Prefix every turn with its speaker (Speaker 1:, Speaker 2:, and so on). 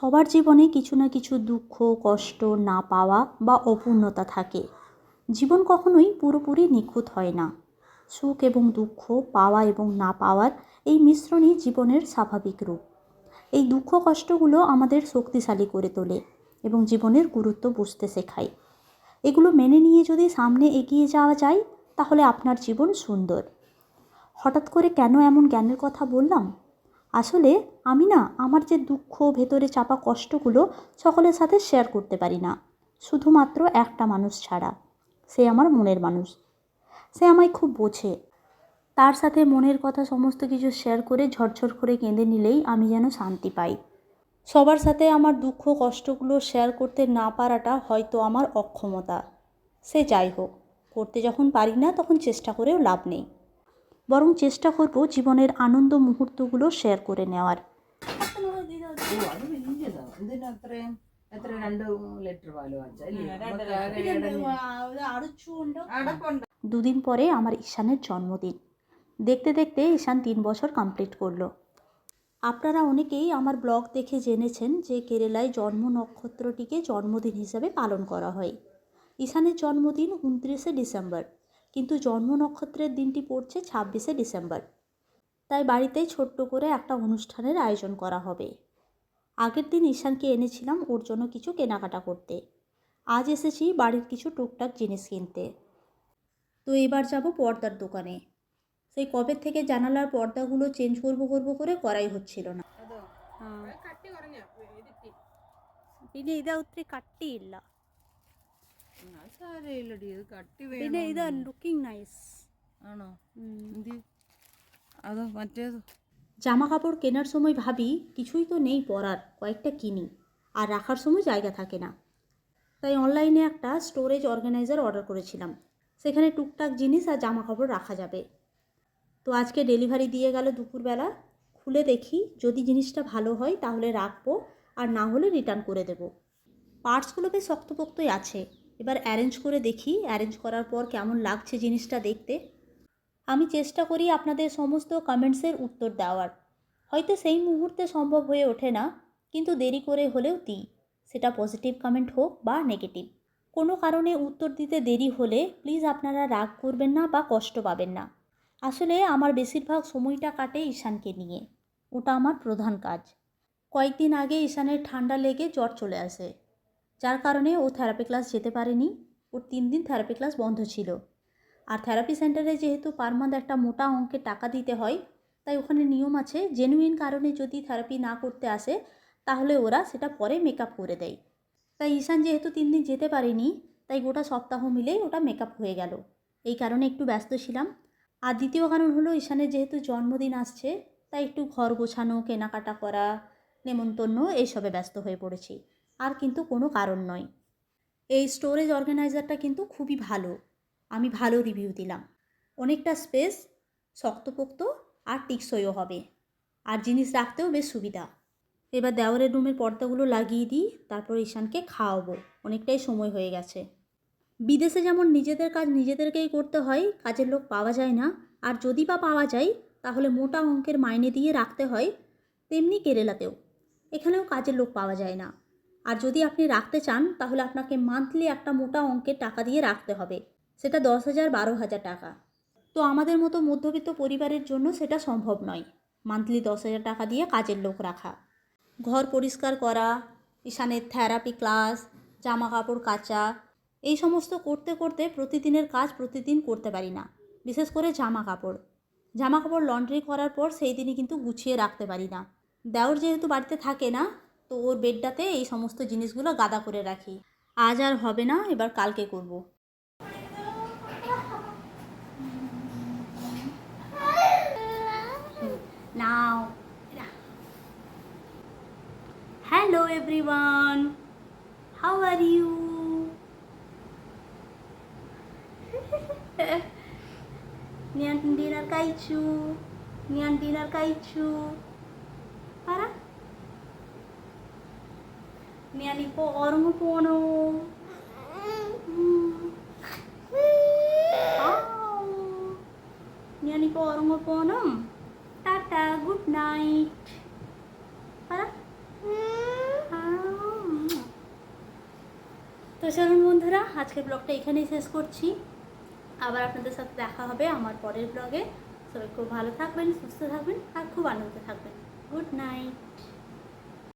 Speaker 1: সবার জীবনে কিছু না কিছু দুঃখ, কষ্ট না পাওয়া বা অপূর্ণতা থাকে। জীবন কখনোই পুরোপুরি নিখুঁত হয় না। সুখ এবং দুঃখ, পাওয়া এবং না পাওয়ার এই মিশ্রণই জীবনের স্বাভাবিক রূপ। এই দুঃখ, কষ্টগুলো আমাদের শক্তিশালী করে তোলে এবং জীবনের গুরুত্ব বুঝতে শেখায়। এগুলো মেনে নিয়ে যদি সামনে এগিয়ে যাওয়া যায়, তাহলে আপনার জীবন সুন্দর। হঠাৎ করে কেন এমন জ্ঞানের কথা বললাম? আসলে আমি না আমার যে দুঃখ, ভেতরে চাপা কষ্টগুলো সকলের সাথে শেয়ার করতে পারি না। শুধুমাত্র একটা মানুষ ছাড়া। সে আমার মনের মানুষ। সে আমায় খুব বোঝে। তার সাথে মনের কথা সমস্ত কিছু শেয়ার করে ঝরঝর করে কেঁদে নিলেই আমি যেন শান্তি পাই। সবার সাথে আমার দুঃখ, কষ্টগুলো শেয়ার করতে না পারাটা হয়তো আমার অক্ষমতা। সে যাই হোক, করতে যখন পারি না তখন চেষ্টা করেও লাভ নেই। বরং চেষ্টা করব জীবনের আনন্দ মুহূর্তগুলো শেয়ার করে নেওয়ার। দুদিন পরে আমার ঈশানের জন্মদিন। দেখতে দেখতে ঈশান তিন বছর কমপ্লিট করল। আপনারা অনেকেই আমার ব্লগ দেখে জেনেছেন যে কেরালায় জন্ম নক্ষত্রটিকে জন্মদিন হিসাবে পালন করা হয়। ঈশানের জন্মদিন উনত্রিশে ডিসেম্বর। কিন্তু জন্ম নক্ষত্রের দিনটি পড়ছে ছাব্বিশে ডিসেম্বর। তাই বাড়িতেই ছোট্ট করে একটা অনুষ্ঠানের আয়োজন করা হবে। আগের দিন ঈশানকে এনেছিলাম ওর জন্য কিছু কেনাকাটা করতে। আজ এসেছি বাড়ির কিছু টুকটাক জিনিস কিনতে। তো এবার যাব পর্দার দোকানে। সেই কবে থেকে জানালার পর্দাগুলো চেঞ্জ করব করব করে করাই হচ্ছিল না। ಇದು
Speaker 2: ಇದಾವತ್ರಿ സാരമില്ലടി ഇത് കട്ടി
Speaker 1: പിന്നെ ഇത്
Speaker 2: വേണം
Speaker 1: ലുക്കിംഗ് നൈസ്
Speaker 2: ആണോ എന്ത് അതോ മറ്റേത്
Speaker 1: জামা কাপড় কেনার সময় ভাবি কিছুই তো নেই পরার কয়েকটা কিনি আর রাখার সময় জায়গা থাকে না তাই অনলাইনে একটা স্টোরেজ অর্গানাইজার অর্ডার করেছিলাম সেখানে টুকটাক জিনিস আর জামা কাপড় রাখা যাবে তো আজকে ডেলিভারি দিয়ে গেল দুপুরবেলা খুলে দেখি যদি জিনিসটা ভালো হয় তাহলে রাখবো আর না হলে রিটার্ন করে দেব পার্টসগুলো বেশ শক্তপোক্তই আছে এবার অ্যারেঞ্জ করে দেখি অ্যারেঞ্জ করার পর কেমন লাগছে জিনিসটা দেখতে। আমি চেষ্টা করি আপনাদের সমস্ত কমেন্টসের উত্তর দেওয়ার। হয়তো সেই মুহূর্তে সম্ভব হয়ে ওঠে না, কিন্তু দেরি করে হলেও দিই। সেটা পজিটিভ কমেন্ট হোক বা নেগেটিভ কোনো কারণে উত্তর দিতে দেরি হলে প্লিজ আপনারা রাগ করবেন না বা কষ্ট পাবেন না। আসলে আমার বেশিরভাগ সময়টা কাটে ঈশানকে নিয়ে। ওটা আমার প্রধান কাজ। কয়েকদিন আগে ঈশানের ঠান্ডা লেগে জ্বর চলে আসে। যার কারণে ও থেরাপি ক্লাস যেতে পারেনি। ওর তিন দিন থেরাপি ক্লাস বন্ধ ছিল। আর থেরাপি সেন্টারে যেহেতু পার মান্থ একটা মোটা অঙ্কের টাকা দিতে হয়, তাই ওখানে নিয়ম আছে জেনুইন কারণে যদি থেরাপি না করতে আসে, তাহলে ওরা সেটা পরে মেকআপ করে দেয়। তাই ঈশান যেহেতু তিন দিন যেতে পারেনি, তাই গোটা সপ্তাহ মিলেই ওটা মেকআপ হয়ে গেল। এই কারণে একটু ব্যস্ত ছিলাম। আর দ্বিতীয় কারণ হলো ঈশানের যেহেতু জন্মদিন আসছে, তাই একটু ঘর গোছানো, কেনাকাটা করা, নেমন্তন্ন, এইসবে ব্যস্ত হয়ে পড়েছি। আর কিন্তু কোনো কারণ নয়। এই স্টোরেজ অর্গানাইজারটা কিন্তু খুবই ভালো। আমি ভালো রিভিউ দিলাম। অনেকটা স্পেস শক্তপোক্ত আর টিকসইও হবে। আর জিনিস রাখতেও বেশ সুবিধা। এবার দেওয়ারের রুমের পর্দাগুলো লাগিয়ে দিই, তারপর ঈশানকে খাওয়াবো। অনেকটাই সময় হয়ে গেছে। বিদেশে যেমন নিজেদের কাজ নিজেদেরকেই করতে হয়, কাজের লোক পাওয়া যায় না। আর যদি বা পাওয়া যায়, তাহলে মোটা অঙ্কের মাইনে দিয়ে রাখতে হয়, তেমনি কেরালাতেও। এখানেও কাজের লোক পাওয়া যায় না। আর যদি আপনি রাখতে চান, তাহলে আপনাকে মান্থলি একটা মোটা অঙ্কের টাকা দিয়ে রাখতে হবে। সেটা দশ হাজার, বারো হাজার টাকা। তো আমাদের মতো মধ্যবিত্ত পরিবারের জন্য সেটা সম্ভব নয়। মান্থলি দশ হাজার টাকা দিয়ে কাজের লোক রাখা। ঘর পরিষ্কার করা, ঈশানের থেরাপি ক্লাস জামা কাপড় কাচা, এই সমস্ত করতে করতে প্রতিদিনের কাজ প্রতিদিন করতে পারি না। বিশেষ করে জামা কাপড় জামা কাপড় লন্ড্রি করার পর সেই দিনই কিন্তু গুছিয়ে রাখতে পারি না। দেওর যেহেতু বাড়িতে থাকে না তো ওর বেডটাতে এই সমস্ত জিনিসগুলো গাদা করে রাখি। আজ আর হবে না, এবার কালকে করব। নাও। Hello everyone, how are you? নিয়ান dinner কাইছু নিয়ান ডিনার কাইছু Nani po, orang po ano. Nani po, orang po ano. Tata, তো চলুন বন্ধুরা আজকের ব্লগটা এখানেই শেষ করছি। আবার আপনাদের সাথে দেখা হবে আমার পরের ব্লগে। সবাই খুব ভালো থাকবেন সুস্থ থাকবেন আর খুব আনন্দে থাকবেন। Good night.